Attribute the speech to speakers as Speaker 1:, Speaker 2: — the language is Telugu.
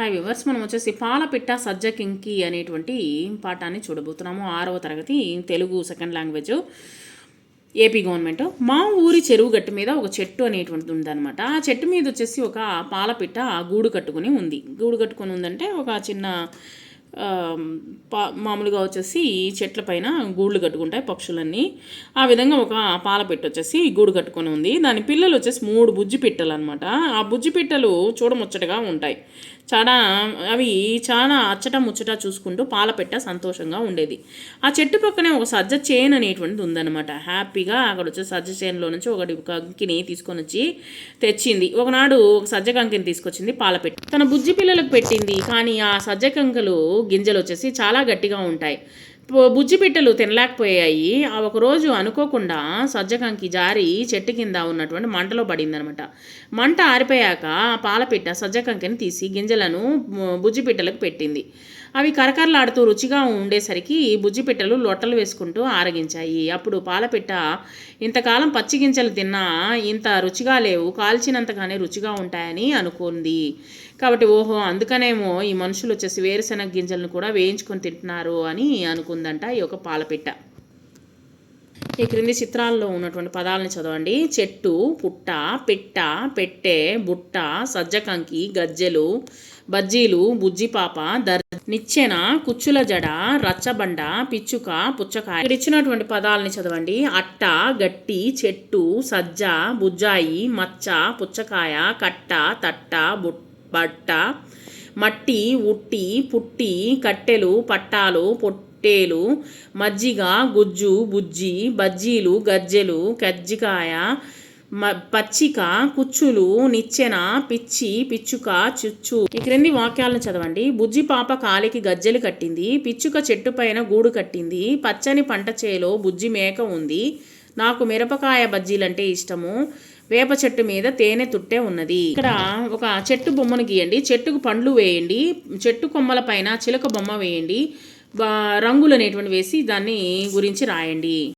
Speaker 1: హాయ్ వివర్స్ మనం వచ్చేసి పాలపిట్ట సజ్జ కింకి అనేటువంటి పాఠాన్ని చూడబోతున్నాము. ఆరవ తరగతి Telugu second language AP government మా ఊరి చెరువు గట్టు మీద ఒక చెట్టు అనేటువంటిది ఉందన్నమాట. ఆ చెట్టు మీద వచ్చేసి ఒక పాలపిట్ట గూడు కట్టుకుని ఉంది. గూడు కట్టుకుని ఉందంటే ఒక చిన్న మామూలుగా వచ్చేసి చెట్ల పైన గూళ్ళు కట్టుకుంటాయి పక్షులన్నీ. ఆ విధంగా ఒక పాల పెట్ట వచ్చేసి గూడు కట్టుకొని ఉంది. దాని పిల్లలు వచ్చేసి మూడు బుజ్జి పిట్టలు అనమాట ఆ బుజ్జి పిట్టలు చూడముచ్చటగా ఉంటాయి. చాలా అవి చాలా అచ్చట ముచ్చట చూసుకుంటూ పాల పెట్ట సంతోషంగా ఉండేది. ఆ చెట్టు పక్కనే ఒక సజ్జ చేను అనేటువంటిది ఉందన్నమాట. హ్యాపీగా అక్కడ వచ్చి సజ్జ చేనులో నుంచి ఒకటి కంకిని తీసుకొని వచ్చి తెచ్చింది. ఒకనాడు ఒక సజ్జ కంకిని తీసుకొచ్చింది పాల పెట్టి. తన బుజ్జి పిల్లలకు పెట్టింది. కానీ ఆ సజ్జ కంకలు గింజలు వచ్చేసి చాలా గట్టిగా ఉంటాయి. బు- బుజ్జి తినలేకపోయాయి. ఆ ఒక రోజు అనుకోకుండా సజ్జకంకి జారి చెట్టు కింద ఉన్నటువంటి మంటలో పడిందనమాట. మంట ఆరిపోయాక పాలపిట్ట సజ్జకంకిని తీసి గింజలను బుజ్జిపిట్టలకు బుజ్జి పెట్టింది. అవి కరకరలాడుతూ రుచిగా ఉండేసరికి బుజ్జిపిట్టలు లొట్టలు వేసుకుంటూ ఆరగించాయి. అప్పుడు పాలపిట్ట ఇంతకాలం పచ్చి గింజలు తిన్నా ఇంత రుచిగా లేవు కాల్చినంతగానే రుచిగా ఉంటాయని అనుకుంది. కాబట్టి ఓహో అందుకనేమో ఈ మనుషులు వచ్చేసి వేరుశెనగ గింజలను కూడా వేయించుకొని తింటున్నారు అని అనుకుందంట ఈ యొక్క పాలపిట్ట. ఈ క్రింది చిత్రాల్లో ఉన్నటువంటి పదాలను చదవండి. చెట్టు పుట్ట పిట్ట పెట్టె బుట్ట సజ్జకంకి గజ్జెలు బజ్జీలు బుజ్జిపాప దర్ నిచ్చెన కుచ్చుల జడ రచ్చబండ పిచ్చుక పుచ్చకాయ. ఇక్కడ ఇచ్చినటువంటి పదాలని చదవండి. అట్ట గట్టి చెట్టు సజ్జ బుజ్జాయి మచ్చ పుచ్చకాయ కట్ట తట్ట బుట్ బట్ట మట్టి ఉట్టి పుట్టి కట్టెలు పట్టాలు పొట్టేలు మజ్జిగ గుజ్జు బుజ్జి బజ్జీలు గజ్జెలు కజ్జికాయ మ పచ్చిక కుచ్చులు నిచ్చెన పిచ్చి పిచ్చుక చుచ్చు. ఈ క్రింది వాక్యాలను చదవండి. బుజ్జి పాప కాలికి గజ్జెలు కట్టింది పిచ్చుక చెట్టు పైన గూడు కట్టింది పచ్చని పంట చేలో బుజ్జి మేక ఉంది నాకు మిరపకాయ బజ్జీలంటే ఇష్టము వేప చెట్టు మీద తేనె తుట్టే ఉన్నది. ఇక్కడ ఒక చెట్టు బొమ్మను గీయండి. చెట్టుకు పండ్లు వేయండి చెట్టు కొమ్మల పైన చిలక బొమ్మ వేయండి రంగులు అనేటువంటి వేసి దాన్ని గురించి రాయండి.